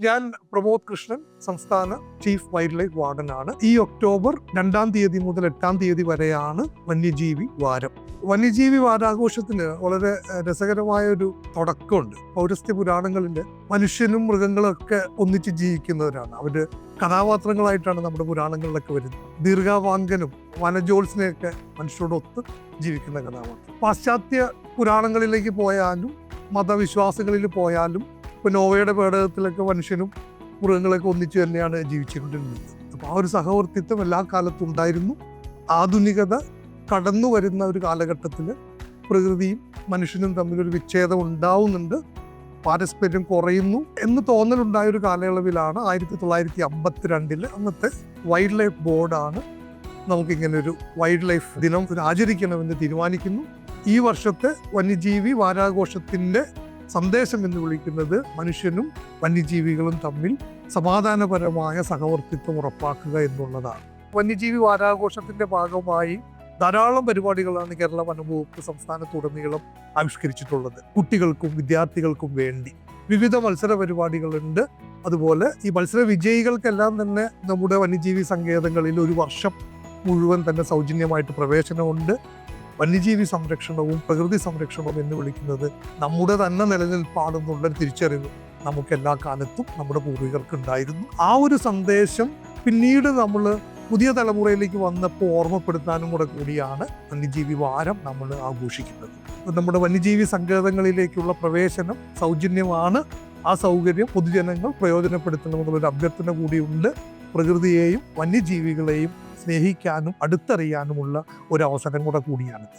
ഞാൻ പ്രമോദ് കൃഷ്ണൻ സംസ്ഥാന chief wild life വാർഡനാണ്. ഈ ഒക്ടോബർ രണ്ടാം തീയതി മുതൽ എട്ടാം തീയതി വരെയാണ് വന്യജീവി വാരം. വന്യജീവി വാരാഘോഷത്തിന് വളരെ രസകരമായ ഒരു തുടക്കമുണ്ട്. പൗരസ്ത്യ പുരാണങ്ങളിൽ മനുഷ്യനും മൃഗങ്ങളും ഒക്കെ ഒന്നിച്ച് ജീവിക്കുന്നവരാണ്. അവർ കഥാപാത്രങ്ങളായിട്ടാണ് നമ്മുടെ പുരാണങ്ങളിലൊക്കെ വരുന്നത്. ദീർഘാവാങ്കനും വനജോത്സിനെയൊക്കെ മനുഷ്യരോടൊത്ത് ജീവിക്കുന്ന കഥാപാത്രം. പാശ്ചാത്യ പുരാണങ്ങളിലേക്ക് പോയാലും മതവിശ്വാസങ്ങളിൽ പോയാലും ഇപ്പൊ നോവയുടെ പേടകത്തിലൊക്കെ മനുഷ്യനും മൃഗങ്ങളൊക്കെ ഒന്നിച്ച് തന്നെയാണ് ജീവിച്ചുകൊണ്ടിരുന്നത്. അപ്പോൾ ആ ഒരു സഹവർത്തിത്വം എല്ലാ കാലത്തും ഉണ്ടായിരുന്നു. ആധുനികത കടന്നു വരുന്ന ഒരു കാലഘട്ടത്തിൽ പ്രകൃതിയും മനുഷ്യനും തമ്മിലൊരു വിച്ഛേദം ഉണ്ടാവുന്നുണ്ട്. പാരസ്പര്യം കുറയുന്നു എന്ന് തോന്നലുണ്ടായ ഒരു കാലയളവിലാണ് ആയിരത്തി തൊള്ളായിരത്തി അമ്പത്തിരണ്ടിൽ അന്നത്തെ വൈൽഡ് ലൈഫ് ബോർഡാണ് നമുക്കിങ്ങനെ ഒരു വൈൽഡ് ലൈഫ് ദിനം ആചരിക്കണമെന്ന് തീരുമാനിക്കുന്നു. ഈ വർഷത്തെ വന്യജീവി വാരാഘോഷത്തിന്റെ സന്ദേശം എന്ന് വിളിക്കുന്നത് മനുഷ്യനും വന്യജീവികളും തമ്മിൽ സമാധാനപരമായ സഹവർത്തിത്വം ഉറപ്പാക്കുക എന്നുള്ളതാണ്. വന്യജീവി വാരാഘോഷത്തിന്റെ ഭാഗമായി ധാരാളം പരിപാടികളാണ് കേരള വനംവകുപ്പ് സംസ്ഥാനത്തുടനീളം ആവിഷ്കരിച്ചിട്ടുള്ളത്. കുട്ടികൾക്കും വിദ്യാർത്ഥികൾക്കും വേണ്ടി വിവിധ മത്സര പരിപാടികളുണ്ട്. അതുപോലെ ഈ മത്സര വിജയികൾക്കെല്ലാം തന്നെ നമ്മുടെ വന്യജീവി സങ്കേതങ്ങളിൽ ഒരു വർഷം മുഴുവൻ തന്നെ സൗജന്യമായിട്ട് പ്രവേശനമുണ്ട്. വന്യജീവി സംരക്ഷണവും പ്രകൃതി സംരക്ഷണവും എന്ന് വിളിക്കുന്നത് നമ്മുടെ തന്നെ നിലനിൽപ്പാണെന്നുള്ള തിരിച്ചറിവ് നമുക്ക് എല്ലാ കാലത്തും നമ്മുടെ പൂർവികർക്ക് ഉണ്ടായിരുന്നു. ആ ഒരു സന്ദേശം പിന്നീട് നമ്മൾ പുതിയ തലമുറയിലേക്ക് വന്നപ്പോൾ ഓർമ്മപ്പെടുത്താനും കൂടെ കൂടിയാണ് വന്യജീവി വാരം നമ്മൾ ആഘോഷിക്കുന്നത്. നമ്മുടെ വന്യജീവി സങ്കേതങ്ങളിലേക്കുള്ള പ്രവേശനം സൗജന്യമാണ്. ആ സൗകര്യം പൊതുജനങ്ങൾ പ്രയോജനപ്പെടുത്തണമെന്നുള്ളൊരു അഭ്യർത്ഥന കൂടിയുണ്ട്. പ്രകൃതിയെയും വന്യജീവികളെയും സ്നേഹിക്കാനും അടുത്തറിയാനുമുള്ള ഒരു അവസരം കൂടെ കൂടിയാണിത്